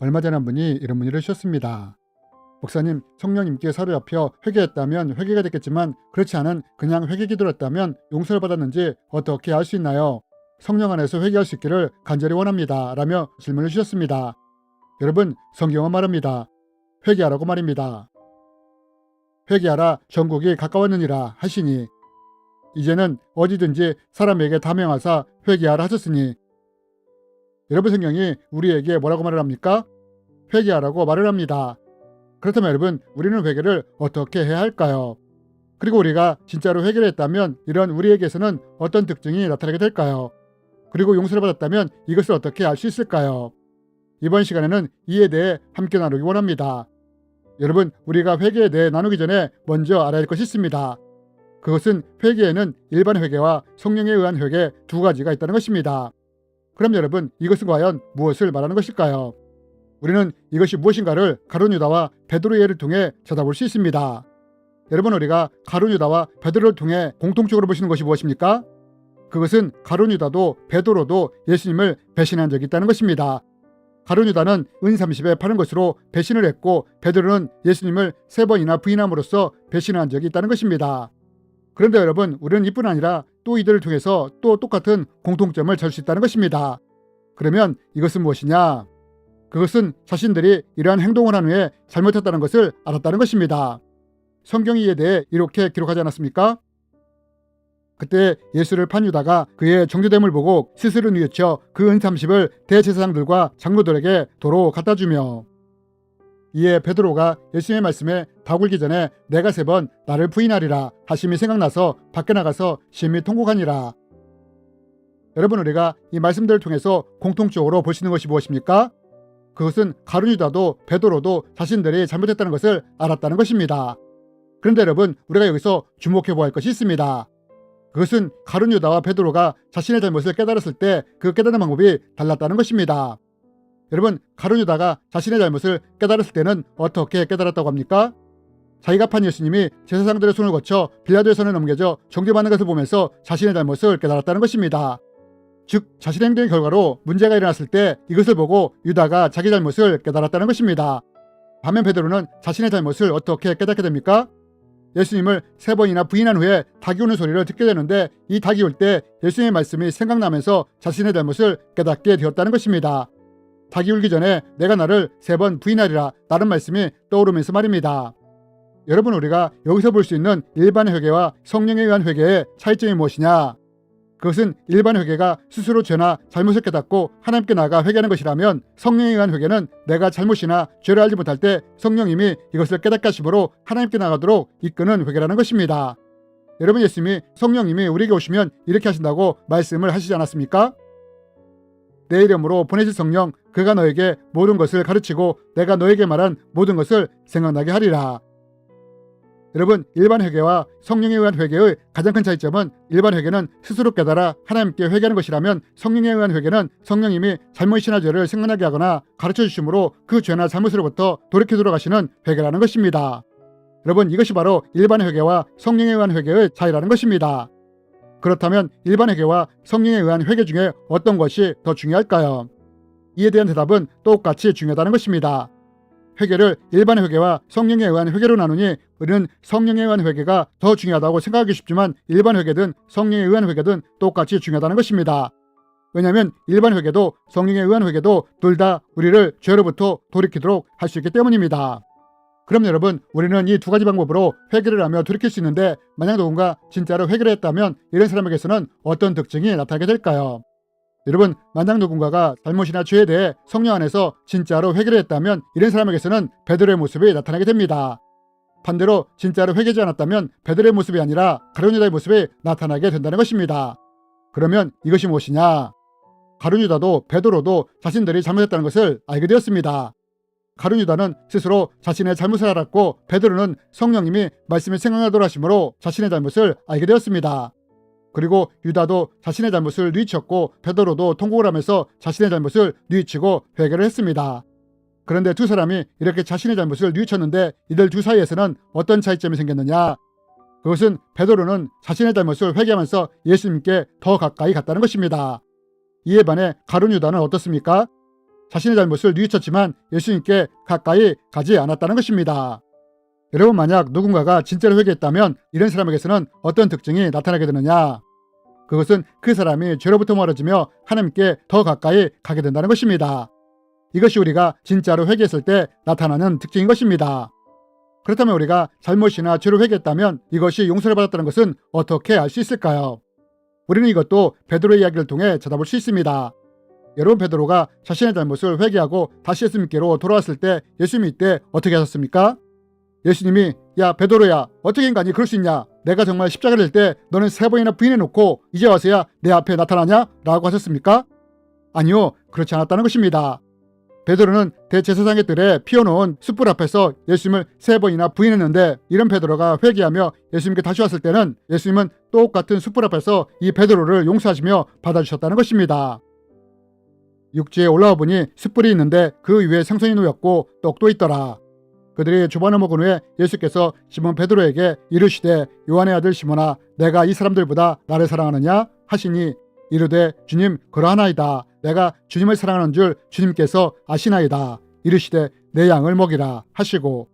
얼마 전에 한 분이 이런 문의를 주셨습니다. 목사님, 성령님께 사로잡혀 회개했다면 회개가 됐겠지만 그렇지 않은 그냥 회개 기도를 했다면 용서를 받았는지 어떻게 알 수 있나요? 성령 안에서 회개할 수 있기를 간절히 원합니다. 라며 질문을 주셨습니다. 여러분, 성경은 말합니다. 회개하라고 말입니다. 회개하라 전국이 가까웠느니라 하시니 이제는 어디든지 사람에게 다 명하사 회개하라 하셨으니 여러분 성경이 우리에게 뭐라고 말을 합니까? 회개하라고 말을 합니다. 그렇다면 여러분 우리는 회개를 어떻게 해야 할까요? 그리고 우리가 진짜로 회개를 했다면 이런 우리에게서는 어떤 특징이 나타나게 될까요? 그리고 용서를 받았다면 이것을 어떻게 알 수 있을까요? 이번 시간에는 이에 대해 함께 나누기 원합니다. 여러분, 우리가 회개에 대해 나누기 전에 먼저 알아야 할 것이 있습니다. 그것은 회개에는 일반 회개와 성령에 의한 회개 두 가지가 있다는 것입니다. 그럼 여러분, 이것은 과연 무엇을 말하는 것일까요? 우리는 이것이 무엇인가를 가룟 유다와 베드로의 예를 통해 찾아볼 수 있습니다. 여러분, 우리가 가룟 유다와 베드로를 통해 공통적으로 보시는 것이 무엇입니까? 그것은 가룟 유다도 베드로도 예수님을 배신한 적이 있다는 것입니다. 가룟 유다는 은 30에 파는 것으로 배신을 했고 베드로는 예수님을 세 번이나 부인함으로써 배신한 적이 있다는 것입니다. 그런데 여러분 우리는 이뿐 아니라 또 이들을 통해서 또 똑같은 공통점을 찾을 수 있다는 것입니다. 그러면 이것은 무엇이냐? 그것은 자신들이 이러한 행동을 한 후에 잘못했다는 것을 알았다는 것입니다. 성경이 이에 대해 이렇게 기록하지 않았습니까? 그때 예수를 판 유다가 그의 정죄됨을 보고 스스로 뉘우쳐 그 은삼십을 대제사장들과 장로들에게 도로 갖다 주며 이에 베드로가 예수님의 말씀에 다굴기 전에 내가 세 번 나를 부인하리라 하심이 생각나서 밖에 나가서 심히 통곡하니라. 여러분 우리가 이 말씀들을 통해서 공통적으로 있는 것이 무엇입니까? 그것은 가룟 유다도 베드로도 자신들이 잘못했다는 것을 알았다는 것입니다. 그런데 여러분 우리가 여기서 주목해 보아야 할 것이 있습니다. 그것은 가룟 유다와 베드로가 자신의 잘못을 깨달았을 때 그 깨닫는 방법이 달랐다는 것입니다. 여러분 가룟 유다가 자신의 잘못을 깨달았을 때는 어떻게 깨달았다고 합니까? 자기가 판 예수님이 제사장들의 손을 거쳐 빌라도의 손에 넘겨져 정죄받는 것을 보면서 자신의 잘못을 깨달았다는 것입니다. 즉 자신의 행동의 결과로 문제가 일어났을 때 이것을 보고 유다가 자기 잘못을 깨달았다는 것입니다. 반면 베드로는 자신의 잘못을 어떻게 깨닫게 됩니까? 예수님을 세 번이나 부인한 후에 닭이 우는 소리를 듣게 되는데 이 닭이 울때 예수님의 말씀이 생각나면서 자신의 잘못을 깨닫게 되었다는 것입니다. 닭이 울기 전에 내가 나를 세 번 부인하리라 라는 말씀이 떠오르면서 말입니다. 여러분 우리가 여기서 볼 수 있는 일반 회개와 성령에 의한 회개의 차이점이 무엇이냐? 그것은 일반 회개가 스스로 죄나 잘못을 깨닫고 하나님께 나가 회개하는 것이라면 성령에 의한 회개는 내가 잘못이나 죄를 알지 못할 때 성령님이 이것을 깨닫게 하심으로 하나님께 나가도록 이끄는 회개라는 것입니다. 여러분 예수님이 성령님이 우리에게 오시면 이렇게 하신다고 말씀을 하시지 않았습니까? 내 이름으로 보내실 성령 그가 너에게 모든 것을 가르치고 내가 너에게 말한 모든 것을 생각나게 하리라. 여러분 일반 회개와 성령에 의한 회개의 가장 큰 차이점은 일반 회개는 스스로 깨달아 하나님께 회개하는 것이라면 성령에 의한 회개는 성령님이 잘못이나 죄를 생각나게 하거나 가르쳐 주심으로 그 죄나 잘못으로부터 돌이켜 돌아가시는 회개라는 것입니다. 여러분 이것이 바로 일반 회개와 성령에 의한 회개의 차이라는 것입니다. 그렇다면 일반 회개와 성령에 의한 회개 중에 어떤 것이 더 중요할까요? 이에 대한 대답은 똑같이 중요하다는 것입니다. 회개를 일반 회개와 성령에 의한 회개로 나누니 우리는 성령에 의한 회개가 더 중요하다고 생각하기 쉽지만 일반 회개든 성령에 의한 회개든 똑같이 중요하다는 것입니다. 왜냐하면 일반 회개도 성령에 의한 회개도 둘 다 우리를 죄로부터 돌이키도록 할 수 있기 때문입니다. 그럼 여러분 우리는 이 두 가지 방법으로 회개를 하며 돌이킬 수 있는데 만약 누군가 진짜로 회개를 했다면 이런 사람에게서는 어떤 특징이 나타나게 될까요? 여러분 만약 누군가가 잘못이나 죄에 대해 성령 안에서 진짜로 회개를 했다면 이런 사람에게서는 베드로의 모습이 나타나게 됩니다. 반대로 진짜로 회개하지 않았다면 베드로의 모습이 아니라 가룟유다의 모습이 나타나게 된다는 것입니다. 그러면 이것이 무엇이냐? 가룟유다도 베드로도 자신들이 잘못했다는 것을 알게 되었습니다. 가룟 유다는 스스로 자신의 잘못을 알았고 베드로는 성령님이 말씀을 생각하도록 하심으로 자신의 잘못을 알게 되었습니다. 그리고 유다도 자신의 잘못을 뉘쳤고 베드로도 통곡을 하면서 자신의 잘못을 뉘치고 회개를 했습니다. 그런데 두 사람이 이렇게 자신의 잘못을 뉘쳤는데 이들 두 사이에서는 어떤 차이점이 생겼느냐? 그것은 베드로는 자신의 잘못을 회개하면서 예수님께 더 가까이 갔다는 것입니다. 이에 반해 가룟 유다는 어떻습니까? 자신의 잘못을 뉘우쳤지만 예수님께 가까이 가지 않았다는 것입니다. 여러분 만약 누군가가 진짜로 회개했다면 이런 사람에게서는 어떤 특징이 나타나게 되느냐? 그것은 그 사람이 죄로부터 멀어지며 하나님께 더 가까이 가게 된다는 것입니다. 이것이 우리가 진짜로 회개했을 때 나타나는 특징인 것입니다. 그렇다면 우리가 잘못이나 죄로 회개했다면 이것이 용서를 받았다는 것은 어떻게 알 수 있을까요? 우리는 이것도 베드로의 이야기를 통해 찾아볼 수 있습니다. 여러분 베드로가 자신의 잘못을 회개하고 다시 예수님께로 돌아왔을 때 예수님이 이때 어떻게 하셨습니까? 예수님이 야 베드로야 어떻게 인간이 그럴 수 있냐 내가 정말 십자가를 질때 너는 세 번이나 부인해 놓고 이제 와서야 내 앞에 나타나냐? 라고 하셨습니까? 아니요 그렇지 않았다는 것입니다. 베드로는 대제사장의 뜰에 피워놓은 숯불 앞에서 예수님을 세 번이나 부인했는데 이런 베드로가 회개하며 예수님께 다시 왔을 때는 예수님은 똑같은 숯불 앞에서 이 베드로를 용서하시며 받아주셨다는 것입니다. 육지에 올라와 보니 숯불이 있는데 그 위에 생선이 놓였고 떡도 있더라. 그들이 주반을 먹은 후에 예수께서 시몬 베드로에게 이르시되 요한의 아들 시몬아 내가 이 사람들보다 나를 사랑하느냐 하시니 이르되 주님 그러하나이다. 내가 주님을 사랑하는 줄 주님께서 아시나이다. 이르시되 내 양을 먹이라 하시고.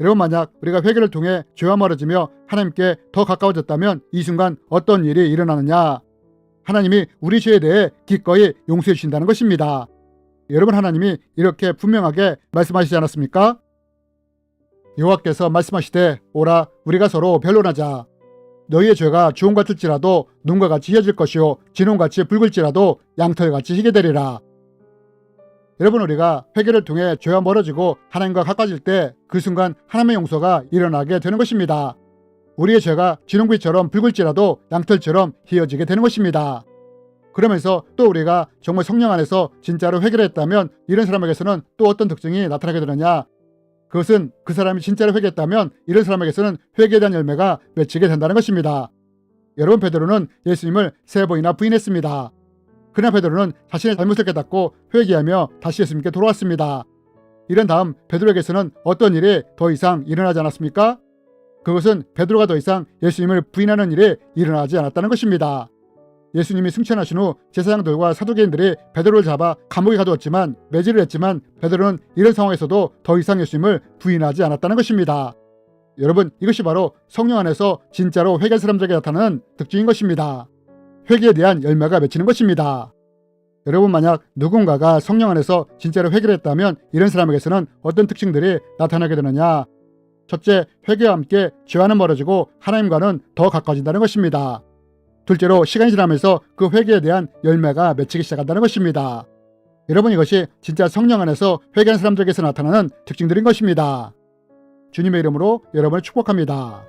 여러분 만약 우리가 회개를 통해 죄와 멀어지며 하나님께 더 가까워졌다면 이 순간 어떤 일이 일어나느냐 하나님이 우리 죄에 대해 기꺼이 용서해 주신다는 것입니다. 여러분 하나님이 이렇게 분명하게 말씀하시지 않았습니까? 여호와께서 말씀하시되 오라 우리가 서로 변론하자 너희의 죄가 주홍 같을지라도 눈과 같이 휘어질 것이요 진홍 같이 붉을지라도 양털 같이 희게 되리라 여러분 우리가 회개를 통해 죄와 멀어지고 하나님과 가까워질 때 그 순간 하나님의 용서가 일어나게 되는 것입니다. 우리의 죄가 진홍빛처럼 붉을지라도 양털처럼 휘어지게 되는 것입니다. 그러면서 또 우리가 정말 성령 안에서 진짜로 회개를 했다면 이런 사람에게서는 또 어떤 특징이 나타나게 되느냐? 그것은 그 사람이 진짜로 회개했다면 이런 사람에게서는 회개에 대한 열매가 맺히게 된다는 것입니다. 여러분 베드로는 예수님을 세 번이나 부인했습니다. 그러나 베드로는 자신의 잘못을 깨닫고 회개하며 다시 예수님께 돌아왔습니다. 이런 다음 베드로에게서는 어떤 일이 더 이상 일어나지 않았습니까? 그것은 베드로가 더 이상 예수님을 부인하는 일이 일어나지 않았다는 것입니다. 예수님이 승천하신 후 제사장들과 사두개인들이 베드로를 잡아 감옥에 가두었지만 매질을 했지만 베드로는 이런 상황에서도 더 이상 예수님을 부인하지 않았다는 것입니다. 여러분 이것이 바로 성령 안에서 진짜로 회개한 사람들에게 나타나는 특징인 것입니다. 회개에 대한 열매가 맺히는 것입니다. 여러분 만약 누군가가 성령 안에서 진짜로 회개를 했다면 이런 사람에게서는 어떤 특징들이 나타나게 되느냐? 첫째, 회개와 함께 죄와는 멀어지고 하나님과는 더 가까워진다는 것입니다. 둘째로 시간이 지나면서 그 회개에 대한 열매가 맺히기 시작한다는 것입니다. 여러분 이것이 진짜 성령 안에서 회개하는 사람들에게서 나타나는 특징들인 것입니다. 주님의 이름으로 여러분을 축복합니다.